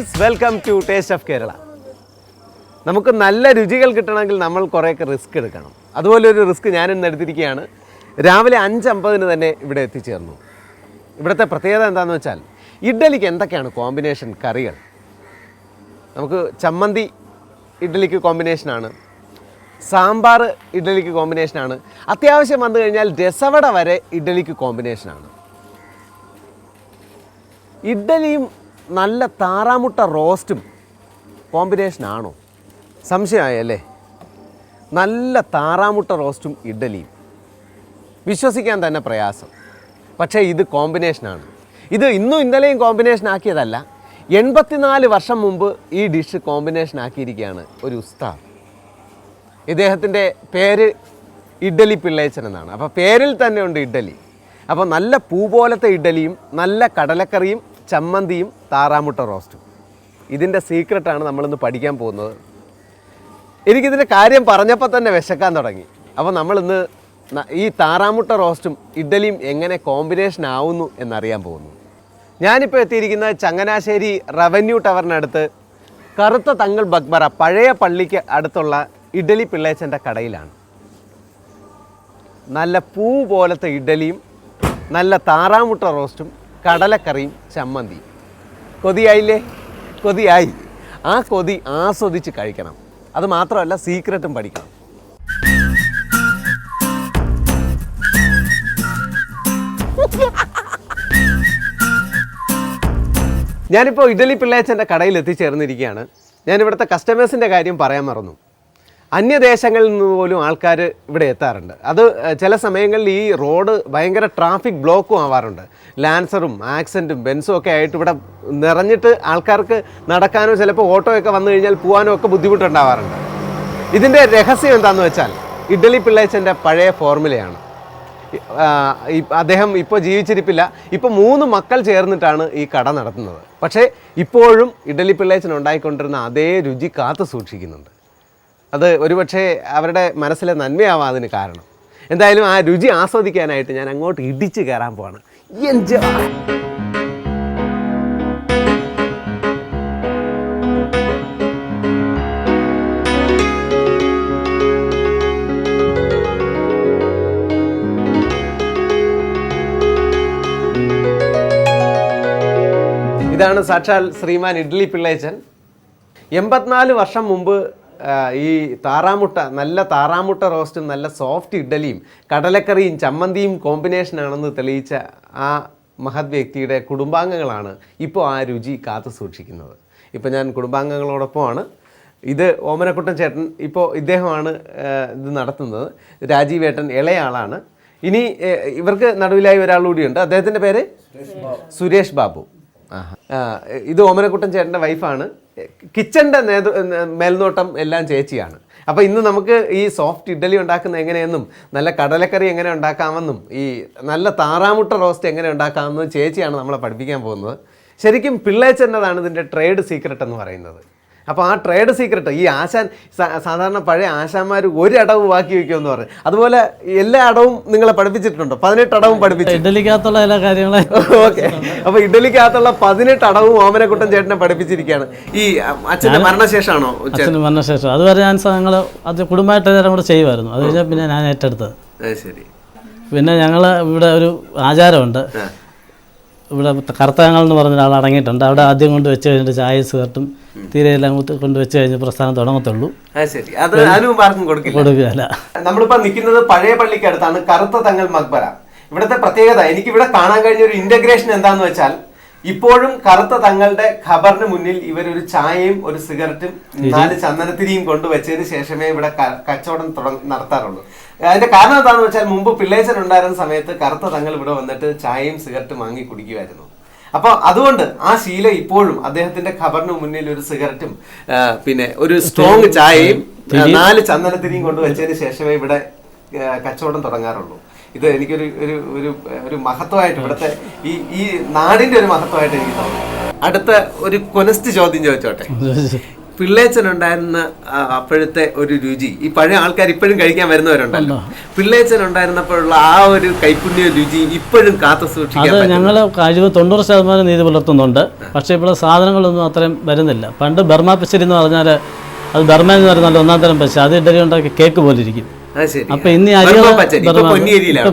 Friends welcome to taste of Kerala നമുക്ക് നല്ല രുചികൾ കിട്ടണമെങ്കിൽ നമ്മൾ കുറേയൊക്കെ റിസ്ക് എടുക്കണം. അതുപോലെ ഒരു റിസ്ക് ഞാൻ ഇന്ന് എടുത്തിരിക്കുകയാണ്. രാവിലെ അഞ്ചമ്പതിന് തന്നെ ഇവിടെ എത്തിച്ചേർന്നു. ഇവിടുത്തെ പ്രത്യേകത എന്താണെന്ന് വെച്ചാൽ ഇഡ്ഡലിക്ക് എന്തൊക്കെയാണ് കോമ്പിനേഷൻ കറികൾ? നമുക്ക് ചമ്മന്തി ഇഡ്ഡലിക്ക് കോമ്പിനേഷനാണ് സാമ്പാർ ഇഡ്ഡലിക്ക് കോമ്പിനേഷനാണ് അത്യാവശ്യം വന്നു കഴിഞ്ഞാൽ രസവട വരെ ഇഡ്ഡലിക്ക് കോമ്പിനേഷനാണ് ഇഡ്ഡലിയും നല്ല താറാമുട്ട റോസ്റ്റും കോമ്പിനേഷൻ ആണോ? സംശയമായല്ലേ? നല്ല താറാമുട്ട റോസ്റ്റും ഇഡ്ഡലിയും. വിശ്വസിക്കാൻ തന്നെ പ്രയാസം. പക്ഷേ ഇത് കോമ്പിനേഷനാണ് ഇത് ഇന്നും ഇന്നലെയും കോമ്പിനേഷൻ ആക്കിയതല്ല. എൺപത്തിനാല് വർഷം മുമ്പ് ഈ ഡിഷ് കോമ്പിനേഷൻ ആക്കിയിരിക്കുകയാണ് ഒരു ഉസ്താദ്. ഇദ്ദേഹത്തിന്റെ പേര് ഇഡ്ഡലി പിള്ളേച്ചൻ എന്നാണ്. അപ്പോൾ പേരിൽ തന്നെ ഉണ്ട് ഇഡ്ഡലി. അപ്പോൾ നല്ല പൂ പോലത്തെ ഇഡ്ഡലിയും നല്ല കടലക്കറിയും ചമ്മന്തിയും താറാമുട്ട റോസ്റ്റും. ഇതിന്റെ സീക്രട്ടാണ് നമ്മളിന്ന് പഠിക്കാൻ പോകുന്നത്. എനിക്കിതിന്റെ കാര്യം പറഞ്ഞപ്പോൾ തന്നെ വിശക്കാൻ തുടങ്ങി. അപ്പോൾ നമ്മളിന്ന് ഈ താറാമുട്ട റോസ്റ്റും ഇഡ്ഡലിയും എങ്ങനെ കോമ്പിനേഷൻ ആവുന്നു എന്നറിയാൻ പോകുന്നു. ഞാനിപ്പോൾ എത്തിയിരിക്കുന്നത് ചങ്ങനാശ്ശേരി റവന്യൂ ടവറിനടുത്ത് കറുത്ത തങ്ങൾ ബക്ബറ പഴയ പള്ളിക്ക് അടുത്തുള്ള ഇഡലി പിള്ളേച്ചന്റെ കടയിലാണ്. നല്ല പൂ പോലത്തെ ഇഡലിയും നല്ല താറാമുട്ട റോസ്റ്റും കടലക്കറിയും ചമ്മന്തിയും. കൊതിയായില്ലേ? കൊതിയായി. ആ കൊതി ആസ്വദിച്ച് കഴിക്കണം. അത് മാത്രമല്ല സീക്രട്ടും പഠിക്കണം. ഞാനിപ്പോൾ ഇഡലി പിള്ളേച്ചന്റെ കടയിൽ എത്തിച്ചേർന്നിരിക്കുകയാണ് ഞാൻ ഇവിടുത്തെ കസ്റ്റമേഴ്സിന്റെ കാര്യം പറയാൻ മറന്നു. അന്യദേശങ്ങളിൽ നിന്ന് പോലും ആൾക്കാർ ഇവിടെ എത്താറുണ്ട്. അത് ചില സമയങ്ങളിൽ ഈ റോഡ് ഭയങ്കര ട്രാഫിക് ബ്ലോക്കും ആവാറുണ്ട്. ലാൻസറും ആക്സന്റും ബെൻസും ഒക്കെ ആയിട്ട് ഇവിടെ നിറഞ്ഞിട്ട് ആൾക്കാർക്ക് നടക്കാനോ ചിലപ്പോൾ ഓട്ടോയൊക്കെ വന്നു കഴിഞ്ഞാൽ പോകാനോ ഒക്കെ ബുദ്ധിമുട്ടുണ്ടാവാറുണ്ട്. ഇതിന്റെ രഹസ്യം എന്താണെന്ന് വെച്ചാൽ ഇഡ്ഡലി പിള്ളേച്ചന്റെ പഴയ ഫോർമുലയാണ്. അദ്ദേഹം ഇപ്പോൾ ജീവിച്ചിരിപ്പില്ല. ഇപ്പോൾ മൂന്ന് മക്കൾ ചേർന്നിട്ടാണ് ഈ കട നടത്തുന്നത്. പക്ഷേ ഇപ്പോഴും ഇഡലി പിള്ളേച്ചൻ ഉണ്ടായിക്കൊണ്ടിരുന്ന അതേ രുചി കാത്തു സൂക്ഷിക്കുന്നുണ്ട്. അത് ഒരുപക്ഷെ അവരുടെ മനസ്സിലെ നന്മയാവാം അതിന് കാരണം. എന്തായാലും ആ രുചി ആസ്വദിക്കാനായിട്ട് ഞാൻ അങ്ങോട്ട് ഇടിച്ചു കയറാൻ പോവാണ്. ഇതാണ് സാക്ഷാൽ ശ്രീമാൻ ഇഡ്ലി പിള്ളേച്ചൻ. എൺപത്തിനാല് വർഷം മുമ്പ് ഈ താറാമുട്ട നല്ല താറാമുട്ട റോസ്റ്റും നല്ല സോഫ്റ്റ് ഇഡ്ഡലിയും കടലക്കറിയും ചമ്മന്തിയും കോമ്പിനേഷനാണെന്ന് തെളിയിച്ച ആ മഹത് വ്യക്തിയുടെ കുടുംബാംഗങ്ങളാണ് ഇപ്പോൾ ആ രുചി കാത്തു സൂക്ഷിക്കുന്നത്. ഇപ്പോൾ ഞാൻ കുടുംബാംഗങ്ങളോടൊപ്പമാണ്. ഇത് ഓമനക്കുട്ടൻ ചേട്ടൻ ഇപ്പോൾ ഇദ്ദേഹമാണ് ഇത് നടത്തുന്നത്. രാജീവേട്ടൻ ഇളയാളാണ്. ഇനി ഇവർക്ക് നടുവിലായി ഒരാൾ കൂടിയുണ്ട്. അദ്ദേഹത്തിന്റെ പേര്? സുരേഷ് ബാബു. ഇത് ഓമനക്കുട്ടൻ ചേട്ടന്റെ വൈഫാണ്. കിച്ചന്റെ നേതൃ മേൽനോട്ടം എല്ലാം ചേച്ചിയാണ്. അപ്പോൾ ഇന്ന് നമുക്ക് ഈ സോഫ്റ്റ് ഇഡ്ഡലി ഉണ്ടാക്കുന്ന എങ്ങനെയെന്നും നല്ല കടലക്കറി എങ്ങനെ ഉണ്ടാക്കാമെന്നും ഈ നല്ല താറാമുട്ട റോസ്റ്റ് എങ്ങനെ ഉണ്ടാക്കാമെന്നും ചേച്ചിയാണ് നമ്മളെ പഠിപ്പിക്കാൻ പോകുന്നത്. ശരിക്കും പിള്ളേച്ചെന്നതാണ് ഇതിന്റെ ട്രേഡ് സീക്രട്ട് എന്ന് പറയുന്നത്. അപ്പോൾ ആ ട്രേഡ് സീക്രട്ട് ഈ ആശാൻ സാധാരണ പഴയ ആശാന്മാർ ഒരു അടവ് ബാക്കി വെക്കുമെന്ന് പറഞ്ഞു അതുപോലെ എല്ലാ അടവും നിങ്ങളെ പഠിപ്പിച്ചിട്ടുണ്ടോ? പതിനെട്ട് അടവും പഠിപ്പിച്ചു. ഇഡലിക്കകത്തുള്ള എല്ലാ കാര്യങ്ങളും ഓക്കെ അപ്പോൾ ഇഡലിക്കകത്തുള്ള പതിനെട്ട് അടവും ഓമനക്കുട്ടൻ ചേട്ടനെ പഠിപ്പിച്ചിരിക്കുകയാണ്. ഈ അച്ഛന്റെ മരണശേഷമാണോ അച്ഛന്റെ അച്ഛന് മരണശേഷം. അതുവരെ ഞാൻ ഞങ്ങൾ അത് കുടുംബമായിട്ട് നേരം കൂടെ ചെയ്യുമായിരുന്നു. അത് കഴിഞ്ഞാൽ പിന്നെ ഞാൻ ഏറ്റെടുത്തത്. ശരി. പിന്നെ ഞങ്ങൾ ഇവിടെ ഒരു ആചാരമുണ്ട്. ഇവിടെ കറുത്തങ്ങൾ എന്ന് പറഞ്ഞ ഒരാൾ അടങ്ങിയിട്ടുണ്ട്. അവിടെ ആദ്യം കൊണ്ട് വെച്ച് കഴിഞ്ഞിട്ട് ചായ സിഗരറ്റും തീരെ കൊണ്ടു വെച്ച് കഴിഞ്ഞ് പ്രസ്ഥാനം തുടങ്ങത്തുള്ളൂ. ശരി. അത് ആർക്കും കൊടുക്കില്ല. നമ്മളിപ്പോ നിൽക്കുന്നത് പഴയ പള്ളിക്ക് അടുത്താണ് കറുത്ത തങ്ങൾ മക്ബര ഇവിടുത്തെ പ്രത്യേകത എനിക്ക് ഇവിടെ കാണാൻ കഴിഞ്ഞ ഒരു ഇന്റഗ്രേഷൻ എന്താന്ന് വെച്ചാൽ ഇപ്പോഴും കറുത്ത തങ്ങളുടെ ഖബറിന് മുന്നിൽ ഇവർ ഒരു ചായയും ഒരു സിഗരറ്റും നാല് ചന്ദനത്തിരിയും കൊണ്ടുവച്ചതിന് ശേഷമേ ഇവിടെ കച്ചവടം തുടങ്ങ- നടത്താറുള്ളൂ. അതിന്റെ കാരണം എന്താണെന്ന് വെച്ചാൽ മുമ്പ് പിള്ളേച്ചൻ ഉണ്ടായിരുന്ന സമയത്ത് കറുത്ത തങ്ങൾ ഇവിടെ വന്നിട്ട് ചായയും സിഗരറ്റും വാങ്ങി കുടിക്കുമായിരുന്നു അപ്പൊ അതുകൊണ്ട് ആ ശീലം ഇപ്പോഴും അദ്ദേഹത്തിന്റെ ഖബറിന് മുന്നിൽ ഒരു സിഗരറ്റും പിന്നെ ഒരു സ്ട്രോങ് ചായയും നാല് ചന്ദനത്തിരിയും കൊണ്ട് വെച്ചതിന് ശേഷമേ ഇവിടെ കച്ചവടം തുടങ്ങാറുള്ളൂ. ഇത് എനിക്കൊരു ഒരു ഒരു ഒരു മഹത്വമായിട്ട് ഇവിടുത്തെ ഈ ഈ നാടിന്റെ ഒരു മഹത്വമായിട്ട് എനിക്ക് തോന്നുന്നു. അടുത്ത ഒരു കൊനസ്റ്റ് ചോദ്യം ചോദിച്ചോട്ടെ? ആ, അപ്പോഴത്തെ ഒരു രുചി. ഈ പഴയ ആൾക്കാർ ഇപ്പോഴും കഴിക്കാൻ വരുന്നവരുണ്ടല്ലോ. പിള്ളേച്ചൻ ഉണ്ടായിരുന്നപ്പോഴുള്ള ആ ഒരു കൈപ്പുണ്യ രുചി ഇപ്പോഴും കാത്തു സൂക്ഷിക്കാൻ ഞങ്ങൾ കഴിവ് തൊണ്ണൂറ് ശതമാനം നീതി പുലർത്തുന്നുണ്ട്. പക്ഷേ ഇപ്പോൾ സാധനങ്ങളൊന്നും അത്രയും വരുന്നില്ല. പണ്ട് ബർമ പച്ചരി എന്ന് പറഞ്ഞാൽ അത് ബർമ എന്ന് പറയുന്ന ഒന്നാം തരം പച്ച അത് ഇഡലി ഉണ്ടാക്കി കേക്ക് പോലെ ഇരിക്കും. അപ്പൊ ഇനി അരി പച്ചരി.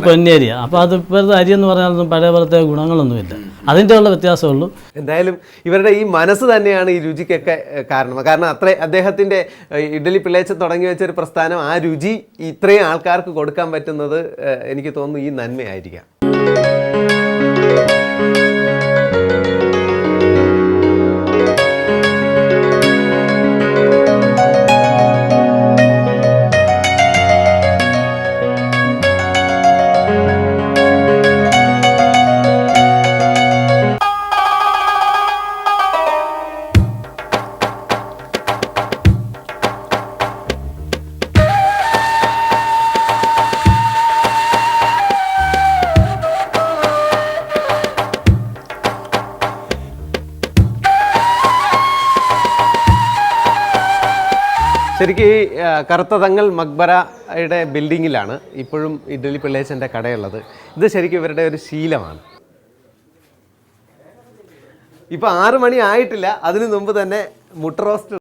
പൊന്നിയരിയ അപ്പൊ അത് ഇപ്പോഴത്തെ അരി എന്ന് പറഞ്ഞാൽ പഴയ പോലത്തെ ഗുണങ്ങളൊന്നുമില്ല. അതിന്റെ ഉള്ള വ്യത്യാസമുള്ളൂ. എന്തായാലും ഇവരുടെ ഈ മനസ്സ് തന്നെയാണ് ഈ രുചിക്കൊക്കെ കാരണം കാരണം അത്ര അദ്ദേഹത്തിന്റെ ഇഡലി പിള്ളേച്ച തുടങ്ങി വെച്ചൊരു പ്രസ്ഥാനം ആ രുചി ഇത്രയും ആൾക്കാർക്ക് കൊടുക്കാൻ പറ്റുന്നത് എനിക്ക് തോന്നുന്നു ഈ നന്മയായിരിക്കാം. കറുത്ത തങ്ങൾ മക്ബറയുടെ ബിൽഡിങ്ങിലാണ് ഇപ്പോഴും ഇഡ്ഡലി പിള്ളേച്ചന്റെ കടയുള്ളത്. ഇത് ശരിക്കും ഇവരുടെ ഒരു ശീലമാണ്. ഇപ്പോൾ ആറ് മണി ആയിട്ടില്ല അതിനു മുമ്പ് തന്നെ മുട്ട റോസ്റ്റ്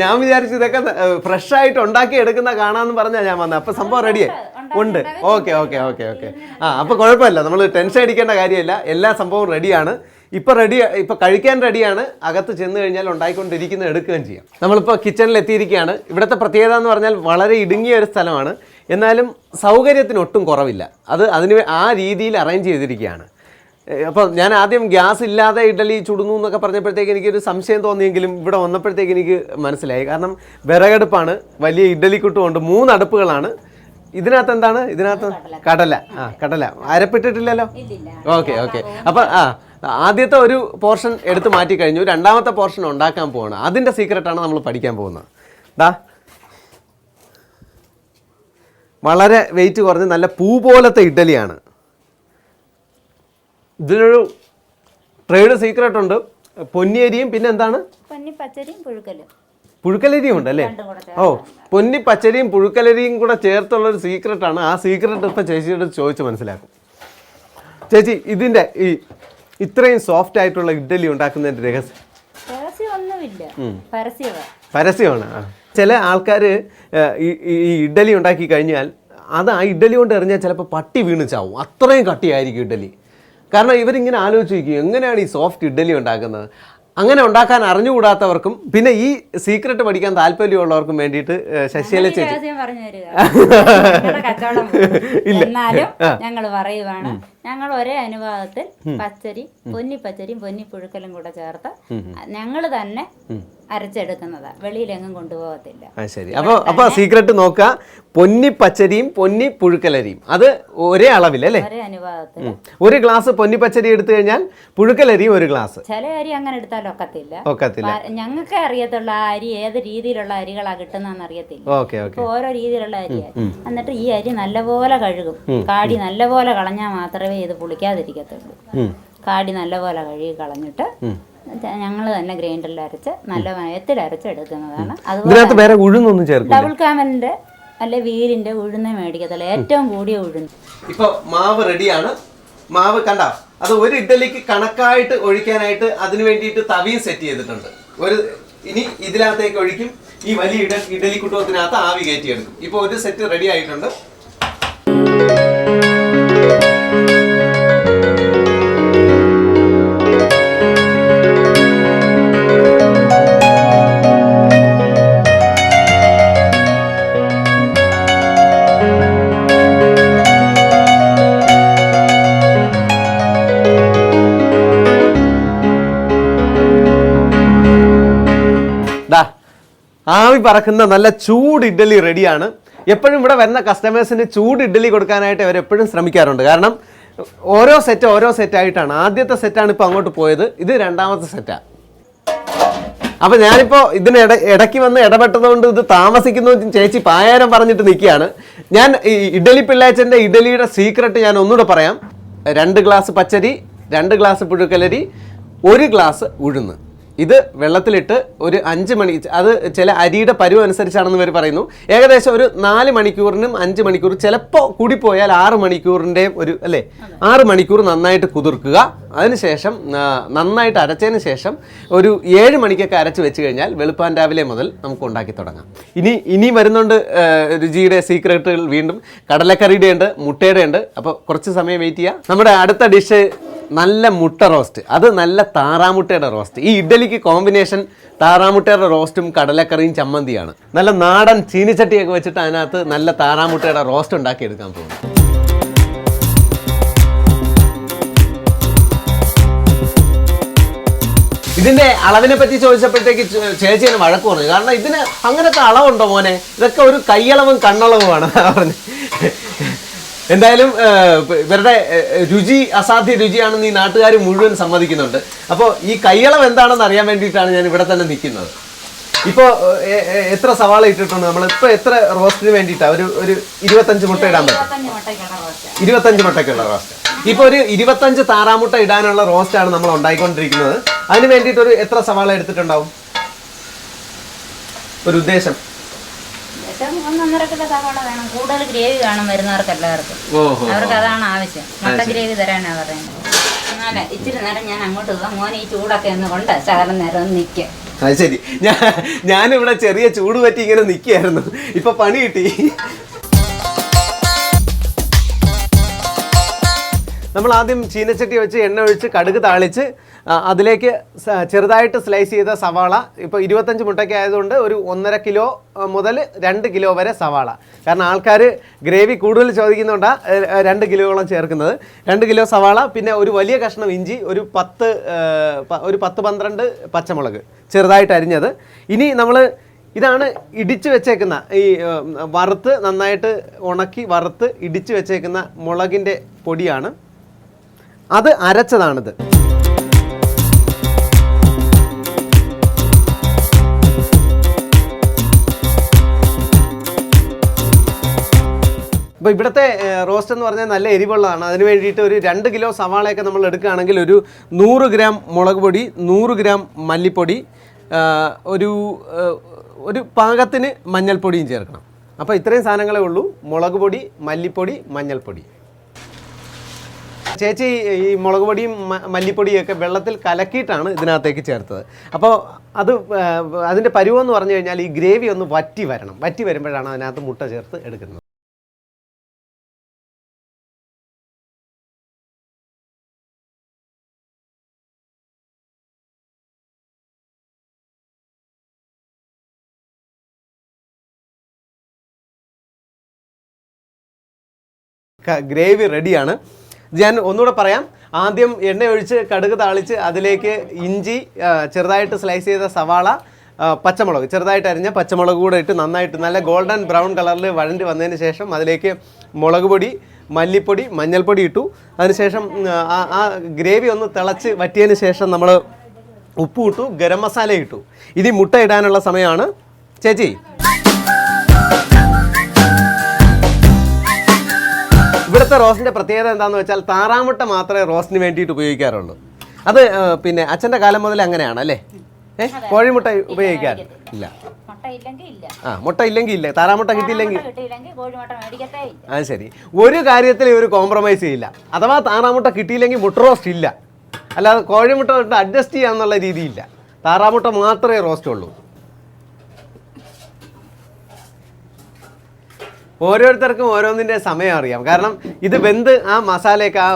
ഞാൻ വിചാരിച്ചു ഇതൊക്കെ ഫ്രഷ് ആയിട്ട് ഉണ്ടാക്കി എടുക്കുന്ന കാണാന്ന് പറഞ്ഞാ ഞാൻ വന്നത് അപ്പൊ സംഭവം റെഡിയായി ഉണ്ട് ഓക്കെ ഓക്കെ ഓക്കെ ഓക്കെ. ആ അപ്പൊ കുഴപ്പമില്ല. നമ്മൾ ടെൻഷൻ അടിക്കേണ്ട കാര്യമില്ല. എല്ലാ സംഭവവും റെഡിയാണ് ഇപ്പൊ റെഡി ഇപ്പൊ കഴിക്കാൻ റെഡിയാണ് അകത്ത് ചെന്ന് കഴിഞ്ഞാൽ ഉണ്ടായിക്കൊണ്ടിരിക്കുന്ന എടുക്കുകയും ചെയ്യാം. നമ്മളിപ്പോൾ കിച്ചണിൽ എത്തിയിരിക്കുകയാണ്. ഇവിടുത്തെ പ്രത്യേകത എന്ന് പറഞ്ഞാൽ വളരെ ഇടുങ്ങിയ ഒരു സ്ഥലമാണ്. എന്നാലും സൗകര്യത്തിന് ഒട്ടും കുറവില്ല. അത് അതിന് ആ രീതിയിൽ അറേഞ്ച് ചെയ്തിരിക്കുകയാണ്. അപ്പോൾ ഞാൻ ആദ്യം ഗ്യാസ് ഇല്ലാതെ ഇഡലി ചുടുന്നു എന്നൊക്കെ പറഞ്ഞപ്പോഴത്തേക്ക് എനിക്കൊരു സംശയം തോന്നിയെങ്കിലും ഇവിടെ വന്നപ്പോഴത്തേക്ക് എനിക്ക് മനസ്സിലായി. കാരണം വിറകടുപ്പാണ് വലിയ ഇഡലിക്കുട്ടുമുണ്ട് മൂന്ന് അടുപ്പുകളാണ് ഇതിനകത്ത് എന്താണ്? ഇതിനകത്ത് കടല. ആ കടല. അരപ്പിട്ടിട്ടില്ലല്ലോ? Okay okay. അപ്പം ആ ആദ്യത്തെ ഒരു പോർഷൻ എടുത്ത് മാറ്റി കഴിഞ്ഞു. രണ്ടാമത്തെ പോർഷൻ ഉണ്ടാക്കാൻ പോവാണ്. അതിന്റെ സീക്രട്ടാണ് നമ്മൾ പഠിക്കാൻ പോകുന്നത്. ദാ. വളരെ വെയിറ്റ് കുറഞ്ഞ് നല്ല പൂ പോലത്തെ ഇഡലിയാണ്. ഇതിനൊരു ട്രേഡ് സീക്രട്ട് ഉണ്ട്. പൊന്നിയരിയും പിന്നെ എന്താണ്? പൊന്നി പച്ചരിയും പുഴുക്കലും. പുഴുക്കലരിയും ഉണ്ട് അല്ലേ? ഓ പൊന്നി പച്ചരിയും പുഴുക്കലരിയും കൂടെ ചേർത്തുള്ള ഒരു സീക്രട്ട് ആണ്. ആ സീക്രട്ട് ഇപ്പം ചേച്ചിയോട് ചോദിച്ച് മനസ്സിലാക്കും. ചേച്ചി ഇതിന്റെ ഈ ഇത്രയും സോഫ്റ്റ് ആയിട്ടുള്ള ഇഡ്ഡലി ഉണ്ടാക്കുന്നതിന്റെ രഹസ്യം. പരസ്യമാണ്. ചില ആൾക്കാർ ഈ ഈ ഇഡ്ഡലി ഉണ്ടാക്കി കഴിഞ്ഞാൽ അത് ആ ഇഡ്ഡലി കൊണ്ട് എറിഞ്ഞാൽ ചിലപ്പോൾ പട്ടി വീണ് ചാവും. അത്രയും കട്ടിയായിരിക്കും ഇഡ്ഡലി. കാരണം ഇവരിങ്ങനെ ആലോചിക്കും എങ്ങനെയാണ് ഈ സോഫ്റ്റ് ഇഡ്ഡലി ഉണ്ടാക്കുന്നത്? അങ്ങനെ ഉണ്ടാക്കാൻ അറിഞ്ഞുകൂടാത്തവർക്കും പിന്നെ ഈ സീക്രട്ട് പഠിക്കാൻ താല്പര്യമുള്ളവർക്കും വേണ്ടിയിട്ട് ശശിയല ശശികല ചേച്ചി ഞങ്ങൾ പറയുവാണ് ഞങ്ങൾ ഒരേ അനുവാദത്തിൽ പച്ചരി പൊന്നി പച്ചരിയും പൊന്നി പുഴുക്കലും കൂടെ ചേർത്ത് ഞങ്ങൾ തന്നെ അരച്ചെടുക്കുന്നതാ. വെളിയിലെങ്ങും കൊണ്ടുപോകത്തില്ല. ശരി. അപ്പോൾ അപ്പോൾ സീക്രട്ട് നോക്കുക. പൊന്നി പച്ചരിയും പൊന്നി പുഴുക്കലരിയും. അത് ഒരേ അളവിൽ അല്ലേ? ഒരേ അനുപാതത്തിൽ ഒരു ഗ്ലാസ് പൊന്നി പച്ചരി എടുത്തു കഴിഞ്ഞാൽ പുഴുക്കലരിയും ഒരു ഗ്ലാസ് ചില അരി അങ്ങനെ എടുത്താൽ ഒക്കത്തില്ല. ഒക്കത്തില്ല. ഞങ്ങൾക്ക് അറിയത്തുള്ള ആ അരി ഏത് രീതിയിലുള്ള അരികളാ കിട്ടുന്നതെന്ന് അറിയത്തില്ല. Okay okay. ഓരോ രീതിയിലുള്ള അരിയാണ്. എന്നിട്ട് ഈ അരി നല്ലപോലെ കഴുകും. കാടി നല്ലപോലെ കളഞ്ഞാൽ മാത്രമേ ഇത് പുളിക്കാതിരിക്കത്തുള്ളൂ. കാടി നല്ലപോലെ കഴുകി കളഞ്ഞിട്ട് ഞങ്ങൾ തന്നെ ഗ്രൈൻഡറിൽ അരച്ച് നല്ല മയത്തിൽ അരച്ചെടുക്കുന്നതാണ്. അതുപോലെ വേറെ ഉഴുന്നൊന്നും ചേർക്കും ഡബിൾ കാമലിന്റെ അല്ലെ വീലിന്റെ ഉഴുന്ന് മേടിക്കത്തില്ല. ഏറ്റവും കൂടിയ ഉഴുന്ന്. ഇപ്പൊ മാവ് റെഡിയാണ്. മാവ് കണ്ട അത് ഒരു ഇഡ്ഡലിക്ക് കണക്കായിട്ട് ഒഴിക്കാനായിട്ട് അതിന് വേണ്ടിയിട്ട് തവിയും സെറ്റ് ചെയ്തിട്ടുണ്ട്. ഒരു ഇനി ഇതിനകത്തേക്ക് ഒഴിക്കും. ഈ വലിയ ഇഡ ഇഡലി കുട്ടുവത്തിനകത്ത് ആവി കയറ്റിയെടുക്കും. ഇപ്പൊ ഒരു സെറ്റ് റെഡി ആയിട്ടുണ്ട്. ആവി പറക്കുന്ന നല്ല ചൂട് ഇഡ്ഡലി റെഡിയാണ്. എപ്പോഴും ഇവിടെ വരുന്ന കസ്റ്റമേഴ്സിന് ചൂട് ഇഡ്ഡലി കൊടുക്കാനായിട്ട് അവർ എപ്പോഴും ശ്രമിക്കാറുണ്ട്. കാരണം ഓരോ സെറ്റ് ഓരോ സെറ്റ് ആയിട്ടാണ്. ആദ്യത്തെ സെറ്റാണ് ഇപ്പോൾ അങ്ങോട്ട് പോയത്. ഇത് രണ്ടാമത്തെ സെറ്റാണ് അപ്പൊ ഞാനിപ്പോ ഇതിന് ഇട ഇടയ്ക്ക് വന്ന് ഇടപെട്ടതുകൊണ്ട് ഇത് താമസിക്കുന്നു ചേച്ചി പായാരം പറഞ്ഞിട്ട് നിൽക്കുകയാണ്. ഞാൻ ഈ ഇഡലി പിള്ളേച്ചന്റെ ഇഡലിയുടെ സീക്രട്ട് ഞാൻ ഒന്നുകൂടെ പറയാം. രണ്ട് ഗ്ലാസ് പച്ചരി രണ്ട് ഗ്ലാസ് പുഴുക്കലരി ഒരു ഗ്ലാസ് ഉഴുന്ന്. ഇത് വെള്ളത്തിലിട്ട് ഒരു അഞ്ച് മണി അത് ചില അരിയുടെ പരുവ് അനുസരിച്ചാണെന്ന് ഇവർ പറയുന്നു. ഏകദേശം ഒരു നാല് മണിക്കൂറിനും അഞ്ച് മണിക്കൂർ ചിലപ്പോൾ കൂടിപ്പോയാൽ ആറ് മണിക്കൂറിന്റെയും ഒരു അല്ലേ? ആറ് മണിക്കൂർ നന്നായിട്ട് കുതിർക്കുക. അതിനുശേഷം നന്നായിട്ട് അരച്ചതിന് ശേഷം ഒരു ഏഴ് മണിക്കൊക്കെ അരച്ച് വെച്ച് കഴിഞ്ഞാൽ വെളുപ്പാൻ രാവിലെ മുതൽ നമുക്ക് ഉണ്ടാക്കി തുടങ്ങാം. ഇനി ഇനി വരുന്നുണ്ട് രുചിയുടെ സീക്രട്ടുകൾ വീണ്ടും. കടലക്കറിയുടെ ഉണ്ട് മുട്ടയുടെ ഉണ്ട് അപ്പോൾ കുറച്ച് സമയം വെയിറ്റ് ചെയ്യുക നമ്മുടെ അടുത്ത ഡിഷ് നല്ല മുട്ട റോസ്റ്റ് അത് നല്ല താറാമുട്ടയുടെ റോസ്റ്റ് ഈ ഇഡ്ഡലിക്ക് കോമ്പിനേഷൻ താറാമുട്ടയുടെ റോസ്റ്റും കടലക്കറിയും ചമ്മന്തിയാണ്. നല്ല നാടൻ ചീനിച്ചട്ടിയൊക്കെ വെച്ചിട്ട് അതിനകത്ത് നല്ല താറാമുട്ടയുടെ റോസ്റ്റ് ഉണ്ടാക്കി എടുക്കാൻ പോകുന്നു. ഇതിന്റെ അളവിനെ പറ്റി ചോദിച്ചപ്പോഴത്തേക്ക് ചേച്ചി എന്നെ വഴക്ക് പറഞ്ഞു. കാരണം ഇതിന് അങ്ങനത്തെ അളവുണ്ടോ മോനെ? ഇതൊക്കെ ഒരു കൈയളവും കണ്ണളവുമാണ്. പറഞ്ഞു എന്തായാലും ഇവരുടെ രുചി അസാധ്യ രുചിയാണെന്ന് ഈ നാട്ടുകാർ മുഴുവൻ സമ്മതിക്കുന്നുണ്ട്. അപ്പോൾ ഈ കൈയളവ് എന്താണെന്ന് അറിയാൻ വേണ്ടിയിട്ടാണ് ഞാൻ ഇവിടെ തന്നെ നിൽക്കുന്നത്. ഇപ്പോൾ എത്ര സവാള ഇട്ടിട്ടുണ്ട് നമ്മൾ ഇപ്പോൾ എത്ര റോസ്റ്റിന് വേണ്ടിയിട്ടാണ് ഒരു ഒരു ഇരുപത്തഞ്ച് മുട്ട ഇടാൻ പറ്റും. ഇരുപത്തഞ്ച് മുട്ടയ്ക്കുള്ള റോസ്റ്റ്. ഇരുപത്തഞ്ച് മുട്ടയ്ക്കുള്ള റോസ്റ്റ്. ഇപ്പോൾ ഒരു ഇരുപത്തഞ്ച് താറാമുട്ട ഇടാനുള്ള റോസ്റ്റാണ് നമ്മൾ ഉണ്ടായിക്കൊണ്ടിരിക്കുന്നത്. അതിന് വേണ്ടിയിട്ട് ഒരു എത്ര സവാള എടുത്തിട്ടുണ്ടാവും? ഒരു ഉദ്ദേശം. ഏറ്റവും ഒന്നൊന്നര കിലോ സവാള വേണം. കൂടുതൽ ഗ്രേവി വേണം വരുന്നവർക്ക് എല്ലാവർക്കും. അവർക്ക് അതാണ് ആവശ്യം. മുട്ട ഗ്രേവി തരാനാ പറയുന്നത്. എന്നാലേ ഇച്ചിരി നേരം ഞാൻ അങ്ങോട്ട് പോവാം. മോനെ ഈ ചൂടൊക്കെ ഒന്ന് കൊണ്ട് ശകലം നേരം ഒന്ന് നിൽക്കുക അത് ശരി. ഞാൻ ഞാനിവിടെ ചെറിയ ചൂട് പറ്റി ഇങ്ങനെ നിൽക്കുകയായിരുന്നു ഇപ്പൊ പണി കിട്ടി. നമ്മൾ ആദ്യം ചീനച്ചട്ടി വെച്ച് എണ്ണ ഒഴിച്ച് കടുക് താളിച്ച് അതിലേക്ക് ചെറുതായിട്ട് സ്ലൈസ് ചെയ്ത സവാള. ഇപ്പോൾ ഇരുപത്തഞ്ച് മുട്ടയ്ക്ക് ആയതുകൊണ്ട് ഒരു ഒന്നര കിലോ മുതൽ രണ്ട് കിലോ വരെ സവാള. കാരണം ആൾക്കാർ ഗ്രേവി കൂടുതൽ ചോദിക്കുന്നുണ്ടാണ് രണ്ട് കിലോയോളം ചേർക്കുന്നത്. രണ്ട് കിലോ സവാള പിന്നെ ഒരു വലിയ കഷ്ണം ഇഞ്ചി ഒരു പത്ത് ഒരു പത്ത് പന്ത്രണ്ട് പച്ചമുളക് ചെറുതായിട്ട് അരിഞ്ഞത്. ഇനി നമ്മൾ ഇതാണ് ഇടിച്ച് വെച്ചേക്കുന്ന ഈ വറുത്ത് നന്നായിട്ട് ഉണക്കി വറുത്ത് ഇടിച്ച് വെച്ചേക്കുന്ന മുളകിന്റെ പൊടിയാണ്. അത് അരച്ചതാണിത്. അപ്പോൾ ഇവിടുത്തെ റോസ്റ്റ് എന്ന് പറഞ്ഞാൽ നല്ല എരിവുള്ളതാണ്. അതിന് വേണ്ടിയിട്ട് ഒരു രണ്ട് കിലോ സവാളയൊക്കെ നമ്മൾ എടുക്കുകയാണെങ്കിൽ ഒരു നൂറ് ഗ്രാം മുളക് പൊടി നൂറ് ഗ്രാം മല്ലിപ്പൊടി ഒരു ഒരു പാകത്തിന് മഞ്ഞൾപ്പൊടിയും ചേർക്കണം. അപ്പോൾ ഇത്രയും സാധനങ്ങളേ ഉള്ളൂ. മുളക് പൊടി മല്ലിപ്പൊടി മഞ്ഞൾപ്പൊടി. ചേച്ചി ഈ മുളക് പൊടിയും മല്ലിപ്പൊടിയും ഒക്കെ വെള്ളത്തിൽ കലക്കിയിട്ടാണ് ഇതിനകത്തേക്ക് ചേർത്തത്. അപ്പോൾ അത് അതിന്റെ പരുവെന്ന് പറഞ്ഞു കഴിഞ്ഞാൽ ഈ ഗ്രേവി ഒന്ന് വറ്റി വരണം. വറ്റി വരുമ്പോഴാണ് അതിനകത്ത് മുട്ട ചേർത്ത് എടുക്കുന്നത്. ഗ്രേവി റെഡിയാണ്. ഞാൻ ഒന്നുകൂടെ പറയാം. ആദ്യം എണ്ണ ഒഴിച്ച് കടുക് താളിച്ച് അതിലേക്ക് ഇഞ്ചി ചെറുതായിട്ട് സ്ലൈസ് ചെയ്ത സവാള പച്ചമുളക് ചെറുതായിട്ട് അരിഞ്ഞ പച്ചമുളക് കൂടെ ഇട്ട് നന്നായിട്ട് നല്ല ഗോൾഡൻ ബ്രൗൺ കളറിൽ വഴണ്ടി വന്നതിന് ശേഷം അതിലേക്ക് മുളക് പൊടി മല്ലിപ്പൊടി മഞ്ഞൾപ്പൊടി ഇട്ടു. അതിനുശേഷം ആ ഗ്രേവി ഒന്ന് തിളച്ച് വറ്റിയതിന് ശേഷം നമ്മൾ ഉപ്പ് ഇട്ടു ഗരം മസാല ഇട്ടു. ഇനി മുട്ട ഇടാനുള്ള സമയമാണ്. ചേച്ചി ഇവിടുത്തെ റോസ്റ്റിന്റെ പ്രത്യേകത എന്താന്ന് വെച്ചാൽ താറാമുട്ട മാത്രമേ റോസ്റ്റിന് വേണ്ടിയിട്ട് ഉപയോഗിക്കാറുള്ളൂ. അത് പിന്നെ അച്ഛന്റെ കാലം മുതൽ അങ്ങനെയാണ് അല്ലേ? ഏഹ് കോഴിമുട്ട ഉപയോഗിക്കാൻ ഇല്ല ആ മുട്ട ഇല്ലെങ്കിൽ ഇല്ല. താറാമുട്ട കിട്ടിയില്ലെങ്കിൽ. അത് ശരി. ഒരു കാര്യത്തിൽ ഇവർ കോംപ്രമൈസ് ചെയ്യില്ല. അഥവാ താറാമുട്ട കിട്ടിയില്ലെങ്കിൽ മുട്ട റോസ്റ്റ് ഇല്ല. അല്ലാതെ കോഴിമുട്ട അഡ്ജസ്റ്റ് ചെയ്യാന്നുള്ള രീതിയില്ല. താറാമുട്ട മാത്രമേ റോസ്റ്റ് ഉള്ളൂ. ഓരോരുത്തർക്കും ഓരോന്നിന്റെ സമയം അറിയാം. കാരണം ഇത് വെന്ത് ആ മസാലയൊക്കെ ആ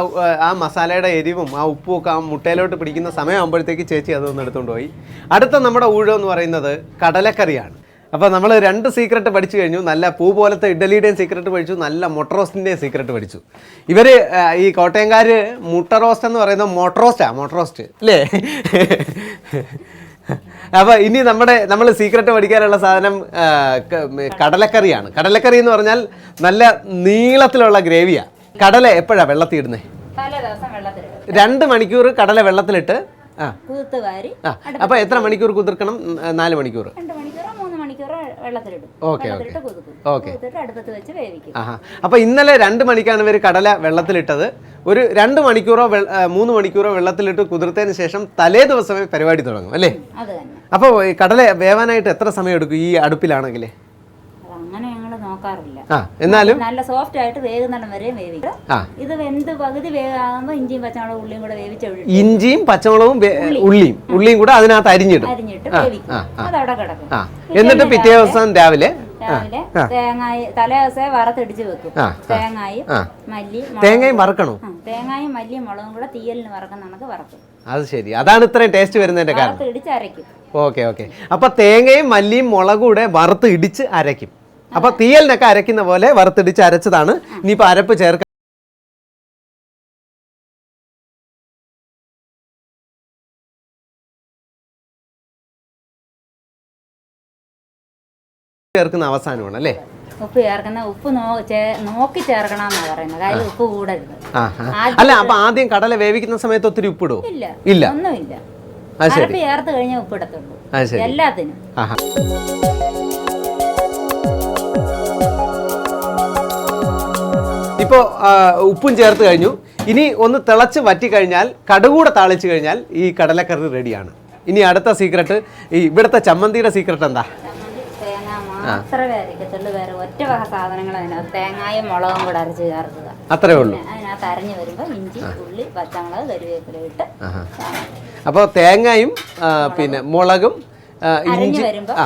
ആ മസാലയുടെ എരിവും ആ ഉപ്പും ഒക്കെ ആ മുട്ടയിലോട്ട് പിടിക്കുന്ന സമയമാകുമ്പോഴത്തേക്ക് ചേച്ചി അതൊന്ന് എടുത്തുകൊണ്ട് പോയി. അടുത്ത നമ്മുടെ ഊഴം എന്ന് പറയുന്നത് കടലക്കറിയാണ്. അപ്പോൾ നമ്മൾ രണ്ട് സീക്രട്ട് പഠിച്ചു കഴിഞ്ഞു. നല്ല പൂ പോലത്തെ ഇഡലിയുടെയും സീക്രട്ട് പഠിച്ചു. നല്ല മുട്ട റോസ്റ്റിന്റെയും സീക്രട്ട് പഠിച്ചു. ഇവർ ഈ കോട്ടയംകാർ മുട്ട റോസ്റ്റ് എന്ന് പറയുന്നത് മോട്ടറോസ്റ്റാണ് മോട്ടറോസ്റ്റ് മോട്ട റോസ്റ്റ് അല്ലേ? അപ്പോൾ ഇനി നമ്മുടെ നമ്മൾ സീക്രട്ട് പഠിക്കാനുള്ള സാധനം കടലക്കറിയാണ്. കടലക്കറി എന്ന് പറഞ്ഞാൽ നല്ല നീളത്തിലുള്ള ഗ്രേവിയാണ് കടല എപ്പോഴാ വെള്ളത്തിൽ വെള്ളത്തിലിടും. രണ്ട് മണിക്കൂർ കടല വെള്ളത്തിലിട്ട് ആ. അപ്പോൾ എത്ര മണിക്കൂർ കുതിർക്കണം? നാല് മണിക്കൂർ രണ്ട് മണിക്കൂറോ മൂന്ന് മണിക്കൂറോ വെള്ളത്തിലിടും. വെള്ളത്തിലിട്ട് കുതുക്കും. അടുപ്പത്ത് വെച്ച് വേവിക്കും. അപ്പോൾ ഇന്നലെ രണ്ട് മണിക്കാണ് ഇവർ കടല വെള്ളത്തിലിട്ടത്. ഒരു രണ്ട് മണിക്കൂറോ മൂന്ന് മണിക്കൂറോ വെള്ളത്തിലിട്ട് കുതിർത്തതിന് ശേഷം തലേ ദിവസമേ പരിപാടി തുടങ്ങും അല്ലേ? അപ്പൊ അപ്പോൾ കടല വേവാനായിട്ട് എത്ര സമയം എടുക്കും ഈ അടുപ്പിലാണെങ്കിൽ ഞങ്ങൾ നോക്കാറില്ല. എന്നാലും? നല്ല സോഫ്റ്റ് ആയിട്ട് വേകുന്നിടം വരെ വേവിക്കും. ഇത് വെന്ത് പകുതി വേകാകുമ്പോൾ ഇഞ്ചിയും പച്ചമുളകും ഉള്ളിയും കൂടെ വേവിച്ച് ഇഞ്ചിയും പച്ചമുളകും ഉള്ളിയും. ഉള്ളിയും. കൂടെ അതിനകത്ത് അരിഞ്ഞിടും. അരിഞ്ഞിട്ട് വേവിക്കും. അതവിടെ കിടക്കും. എന്നിട്ട് പിറ്റേ ദിവസം രാവിലെ? രാവിലെ തേങ്ങായി തലേ ദിവസം വറുത്തിടിച്ച് വെക്കും. തേങ്ങായും മല്ലി തേങ്ങയും വറുക്കണോ? തേങ്ങായും മല്ലിയും മുളകും കൂടെ തീയലിന് വറക്കുന്ന നമുക്ക് വറക്കും. അത് ശരി. അതാണ് ഇത്രയും ടേസ്റ്റ് വരുന്നതിന്റെ കാരണം. ഇടിച്ച് അരയ്ക്കും. Okay okay. അപ്പൊ തേങ്ങയും മല്ലിയും മുളകും കൂടെ വറുത്ത് ഇടിച്ച് അരയ്ക്കും. അപ്പൊ തീയലിനൊക്കെ അരയ്ക്കുന്ന പോലെ വറുത്തിടിച്ച് അരച്ചതാണ്. ഇനിയിപ്പോ അരപ്പ് ചേർക്ക ചേർക്കുന്ന അവസാനമാണ് അല്ലേ? ഉപ്പ് ചേർക്കുന്ന ഉപ്പ് നോക്കി ചേർക്കണം എന്നാ പറയുന്നത് കാര്യം ഉപ്പ് കൂടരുത്. അല്ല അപ്പൊ ആദ്യം കടല വേവിക്കുന്ന സമയത്ത് ഒത്തിരി ഉപ്പിടോ? ഇല്ല. ഇല്ല. ഒന്നുമില്ല. ചേർത്ത് കഴിഞ്ഞാൽ ഉപ്പിടത്തുള്ളൂ. എല്ലാത്തിനും. ഇപ്പോൾ ഉപ്പും ചേർത്ത് കഴിഞ്ഞു. ഇനി ഒന്ന് തിളച്ച് വറ്റി കഴിഞ്ഞാൽ കടുകൂടെ താളിച്ച് കഴിഞ്ഞാൽ ഈ കടലക്കറി റെഡിയാണ്. ഇനി അടുത്ത സീക്രട്ട് ഈ ഇവിടുത്തെ ചമ്മന്തിയുടെ സീക്രട്ട് എന്താ? തേങ്ങ മാത്രമേ അരക്കത്തുള്ളൂ വേറെ ഒറ്റ വക സാധനങ്ങൾ അതിനകത്ത് തേങ്ങായും മുളകും കൂടെ അരച്ച് ചേർക്കുക. അത്രേ ഉള്ളൂ. അപ്പൊ അതിനകത്ത് അരഞ്ഞു വരുമ്പോൾ ഇഞ്ചി ഉള്ളി പച്ചമുളക് കരുവേപ്പില ഇട്ട് അപ്പോൾ തേങ്ങയും പിന്നെ മുളകും ഇഞ്ചി വരുമ്പോൾ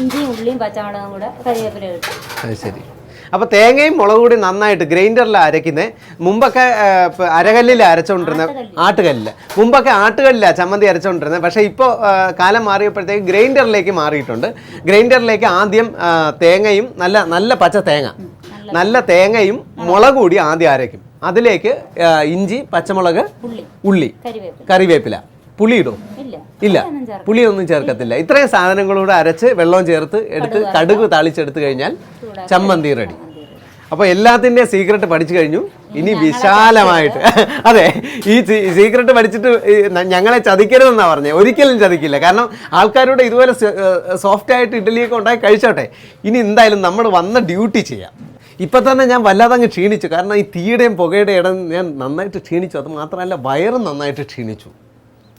ഇഞ്ചിയും ഉള്ളിയും പച്ചമുളകും കൂടെ കറിവേപ്പില ഇട്ട് ശരി. അപ്പോൾ തേങ്ങയും മുളക് കൂടി നന്നായിട്ട് ഗ്രൈൻഡറിൽ അരയ്ക്കുന്നത് മുമ്പൊക്കെ അരകല്ലിൽ അരച്ചുകൊണ്ടിരുന്ന ആട്ടുകല്ലിൽ മുമ്പൊക്കെ ആട്ടുകല്ലിലാണ് ചമ്മന്തി അരച്ചുകൊണ്ടിരുന്നത് പക്ഷേ ഇപ്പോൾ കാലം മാറിയപ്പോഴത്തേക്ക് ഗ്രൈൻഡറിലേക്ക് മാറിയിട്ടുണ്ട്. ഗ്രൈൻഡറിലേക്ക് ആദ്യം തേങ്ങയും നല്ല നല്ല പച്ച തേങ്ങ. നല്ല തേങ്ങയും മുളക് കൂടി ആദ്യം അരയ്ക്കും. അതിലേക്ക് ഇഞ്ചി പച്ചമുളക് ഉള്ളി. ഉള്ളി കറിവേപ്പില പുളിയിടും? ഇല്ല. പുളിയൊന്നും ചേർക്കത്തില്ല. ഇത്രയും സാധനങ്ങളൂടെ അരച്ച് വെള്ളം ചേർത്ത് എടുത്ത് കടുക് താളിച്ചെടുത്ത് കഴിഞ്ഞാൽ ചമ്മന്തി റെഡി അപ്പോൾ എല്ലാത്തിന്റെയും സീക്രട്ട് പഠിച്ചു കഴിഞ്ഞു. ഇനി വിശാലമായിട്ട്. അതെ. ഈ സീക്രട്ട് പഠിച്ചിട്ട് ഞങ്ങളെ ചതിക്കരുതെന്നാണ് പറഞ്ഞത് ഒരിക്കലും ചതിക്കില്ല. കാരണം ആൾക്കാരോട് ഇതുപോലെ സോഫ്റ്റ് ആയിട്ട് ഇഡ്ഡലിയൊക്കെ ഉണ്ടാക്കി കഴിച്ചോട്ടെ. ഇനി എന്തായാലും നമ്മൾ വന്ന ഡ്യൂട്ടി ചെയ്യാം. ഇപ്പം തന്നെ ഞാൻ വല്ലാതെ അങ്ങ് ക്ഷീണിച്ചു. കാരണം ഈ തീയുടെയും പുകയുടെയും ഇടം ഞാൻ നന്നായിട്ട് ക്ഷീണിച്ചു. അത് മാത്രമല്ല വയറും നന്നായിട്ട് ക്ഷീണിച്ചു.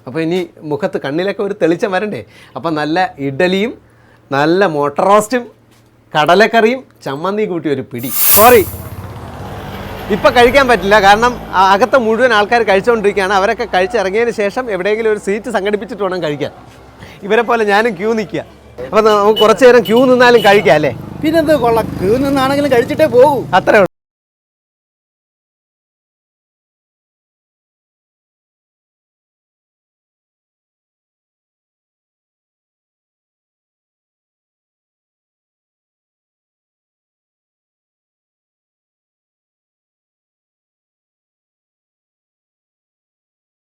അപ്പോൾ ഇനി മുഖത്ത് കണ്ണിലൊക്കെ ഒരു തെളിച്ചം വരണ്ടേ? അപ്പം നല്ല ഇഡലിയും നല്ല മോട്ടറോസ്റ്റും കടലക്കറിയും ചമ്മന്തി കൂട്ടി ഒരു പിടി. സോറി ഇപ്പം കഴിക്കാൻ പറ്റില്ല. കാരണം അകത്തെ മുഴുവൻ ആൾക്കാർ കഴിച്ചുകൊണ്ടിരിക്കുകയാണ് അവരൊക്കെ കഴിച്ചിറങ്ങിയതിന് ശേഷം എവിടെയെങ്കിലും ഒരു സീറ്റ് സംഘടിപ്പിച്ചിട്ട് വേണം കഴിക്കാൻ. ഇവരെ പോലെ ഞാനും ക്യൂ നിൽക്കുക. അപ്പം നമുക്ക് കുറച്ച് നേരം ക്യൂ നിന്നാലും കഴിക്കാം അല്ലേ? പിന്നെന്ത് കൊള്ളാം. ക്യൂ നിന്നാണെങ്കിലും കഴിച്ചിട്ടേ പോകൂ. അത്രേ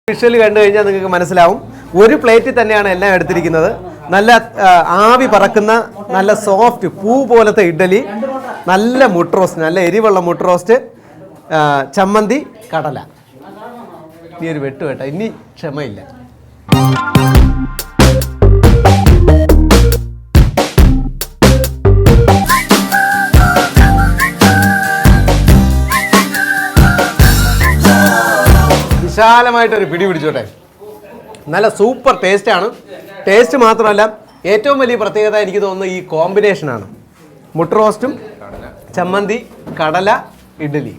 വിഷ്വൽ കണ്ടു കഴിഞ്ഞാൽ നിങ്ങൾക്ക് മനസ്സിലാവും. ഒരു പ്ലേറ്റിൽ തന്നെയാണ് എല്ലാം എടുത്തിരിക്കുന്നത്. നല്ല ആവി പറക്കുന്ന നല്ല സോഫ്റ്റ് പൂ പോലത്തെ ഇഡ്ഡലി നല്ല മുട്ടറോസ്റ്റ് നല്ല എരിവുള്ള മുട്ടറോസ്റ്റ് ചമ്മന്തി കടല. ഇനി ഒരു വെട്ടുവേട്ട. ഇനി ക്ഷമയില്ല. വിശാലമായിട്ടൊരു പിടി പിടിച്ചോട്ടെ. നല്ല സൂപ്പർ ടേസ്റ്റ് ആണ്. ടേസ്റ്റ് മാത്രമല്ല ഏറ്റവും വലിയ പ്രത്യേകത എനിക്ക് തോന്നുന്നത് ഈ കോമ്പിനേഷനാണ് മുട്ട റോസ്റ്റും ചമ്മന്തി കടല ഇഡ്ഡലി.